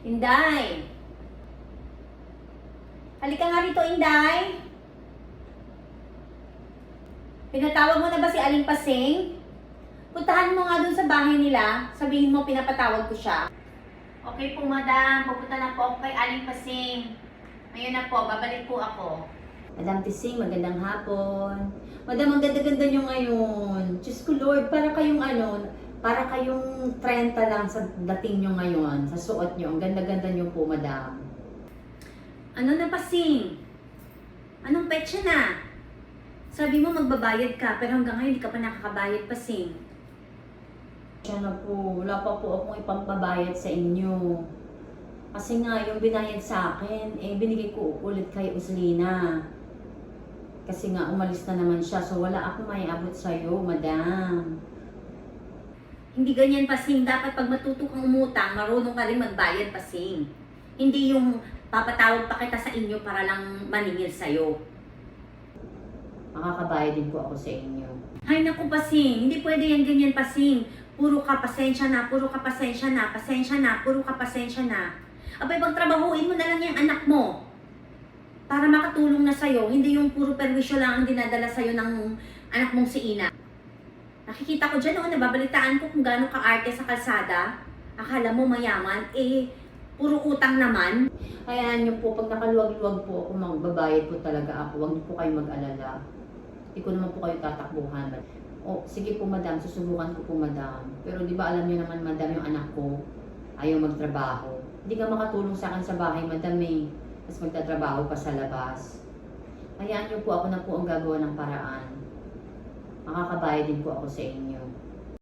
Inday! Halika nga rito, Inday! Pinatawag mo na ba si Aling Pasing? Puntahan mo nga dun sa bahay nila. Sabihin mo, pinapatawag ko siya. Okay po, madam. Pupunta na po ako kay Aling Pasing. Ngayon na po, babalik po ako. Madam Tising, magandang hapon. Madam, ang ganda-ganda nyo ngayon. Diyos ko Lord, para kayong ano, para kayong 30 lang sa dating nyo ngayon, sa suot nyo. Ang ganda-ganda nyo po, madam. Ano na pasing? Anong petsa na? Sabi mo magbabayad ka, pero hanggang ngayon hindi ka pa nakakabayad pasing. Siya na po, wala pa po akong ipambabayad sa inyo. Kasi nga, yung binayad sa akin, eh, binigay ko ulit kay Uslina. Kasi nga, umalis na naman siya. So, wala akong may abot sa'yo, madam. Hindi ganyan, Pasing. Dapat pag matuto kang umutang, marunong ka rin magbayad, Pasing. Hindi yung papatawag pa kita sa inyo para lang maningil sa'yo. Makakabayad din po ako sa inyo. Hay naku, Pasing. Hindi pwede yan ganyan, Pasing. Puro ka pasensya na, puro ka pasensya na, pasensya na, puro ka pasensya na. Abay, pagtrabahuin mo na lang yung anak mo. Para makatulong na sa'yo, hindi yung puro perwisyo lang ang dinadala sa'yo ng anak mong si Ina. Nakikita ko dyan, oh, nababalitaan ko kung gaano ka-arte sa kalsada. Akala mo mayaman, eh, puro utang naman. Kaya niyo po, pag nakaluwag-luwag po ako, magbabayad po talaga ako. Huwag niyo po kayo mag-alala. Hindi ko naman po kayo tatakbuhan. O, sige po madam, susubukan ko po madam. Pero di ba alam niyo naman madam, yung anak ko, ayaw magtrabaho. Hindi ka makatulong sa akin sa bahay, madam eh. Tapos magtatrabaho pa sa labas. Hayaan niyo po ako na po ang gagawa ng paraan. Makakabayad din po ako sa inyo.